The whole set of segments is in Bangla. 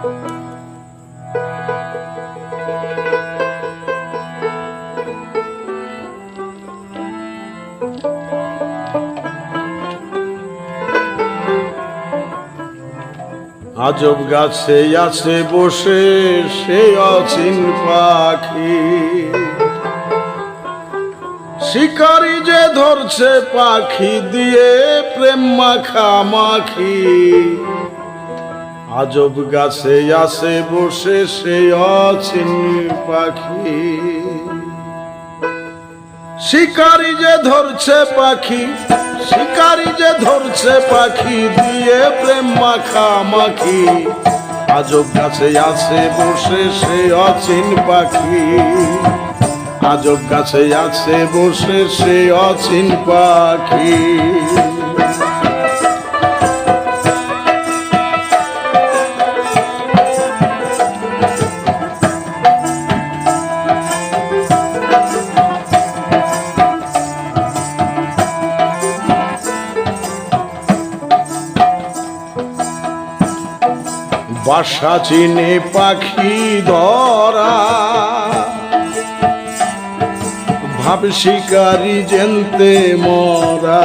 আজব গাছে আছে বসে, সে অচিন পাখি। শিকারি যে ধরছে পাখি দিয়ে, প্রেম মাখা মাখি। আজব গাছে আছে, বসে সে অচিন পাখি। শিকারি যে ধরছে পাখি, শিকারি যে ধরছে পাখি, দিয়ে প্রেম মাখা মাখি। আজব গাছে আছে, বসে সে অচিন পাখি। আজব গাছে আছে, বসে সে অচিন পাখি। বাসা চিনে পাখি ধরা। ভাব শিকারি জেনতে মরা।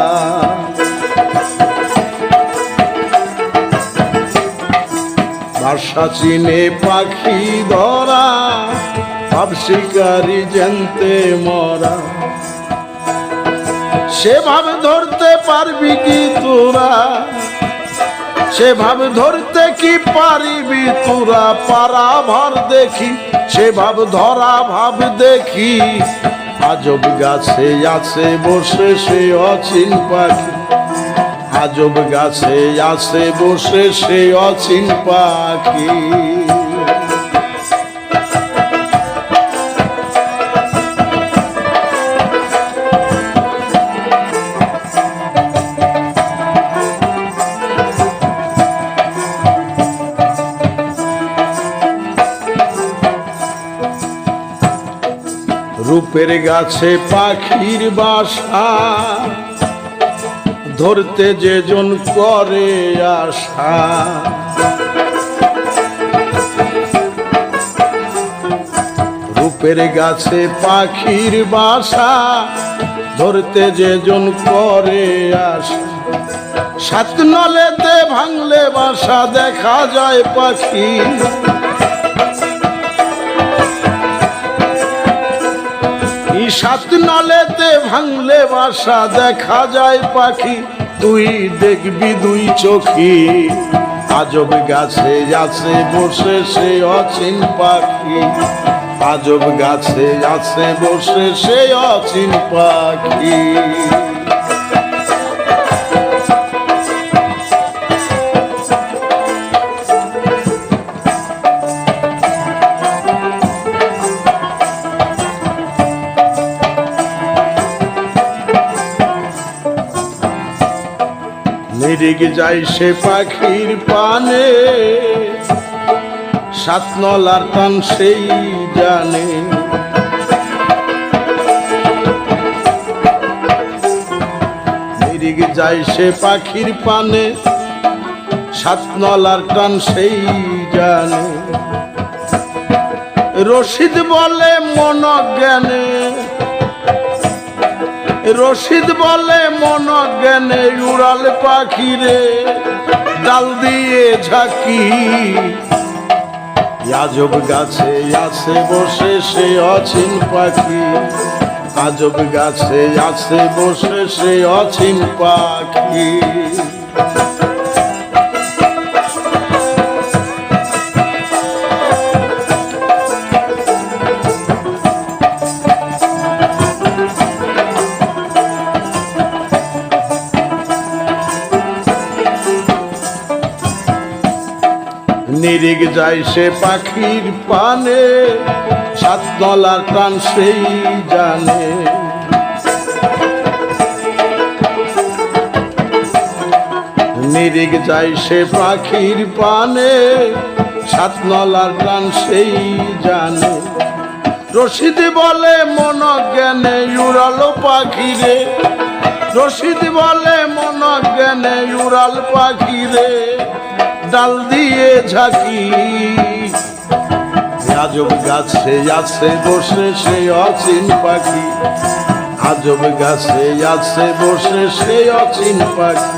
বাসা চিনে পাখি ধরা, ভাব শিকারি জেনতে মরা। সেভাবে ধরতে পারবি কি তোরা? সেভাবে ধরতে কি পারিবি? তোরা পারা ভর দেখি সেভাব ধরা ভাব দেখি। আজব গাছে আছে, বসে সে অচিন পাখি। আজব গাছে আছে, বসে সে অচিন পাখি। রূপের গাছে পাখির বাসা। ধরতে যেজন করে আশা। রূপের গাছে পাখির বাসা। ধরতে যেজন করে আশা। সাত নলেতে ভাঙলে বাসা দেখা যায় পাখি সাত নলেতে ভাঙলে বাসা দেখা যায় পাখি। তুই দেখবি দুই চোখি। আজব গাছে আছে, বসে সে অচিন পাখি। আজব গাছে আছে, বসে সে অচিন পাখি। নিরিগ যাই সে পাখির পানে। সাত নলার টান সেই জানে। নিরিগ যাই সে পাখির পানে। সাত নলার টান সেই জানে। রশিদ বলে মন জ্ঞানে রশিদ বলে, মন জ্ঞানে উড়াল পাখিরে ডাল দিয়ে ঝাঁকি। আজব গাছে আছে বসে সে অচিন পাখি। আজব গাছে আছে বসে সে অচিন পাখি। নিরিগ যায় সে পাখির পানে, সাত নলার টান সেই জানে। নিরিগ যায় সে পাখির পানে, সাত নলার টান সেই জানে। রশিদ বলে মন জ্ঞানে উড়ালো পাখিরে। রশিদ বলে মন জ্ঞানে উড়াল পাখিরে। ডাল দিয়ে ঝাঁকি। আজব গাছে আছে বসে সে অচিন পাখি। আজব গাছে আছে বসে সে অচিন পাখি।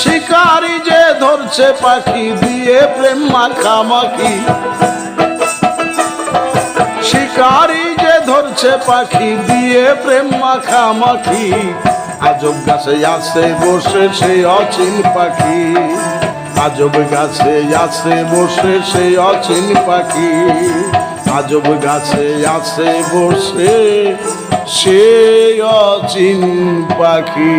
শিকারি যে ধরছে পাখি দিয়ে প্রেম মাখামাখি। শিকারি যে ধরছে পাখি দিয়ে প্রেম মাখামাখি। আজব গাছে আছে বসে সে অচিন পাখি। আজব গাছে আছে বসে সে অচিন পাখি। আজব গাছে আছে বসে সে অচিন পাখি।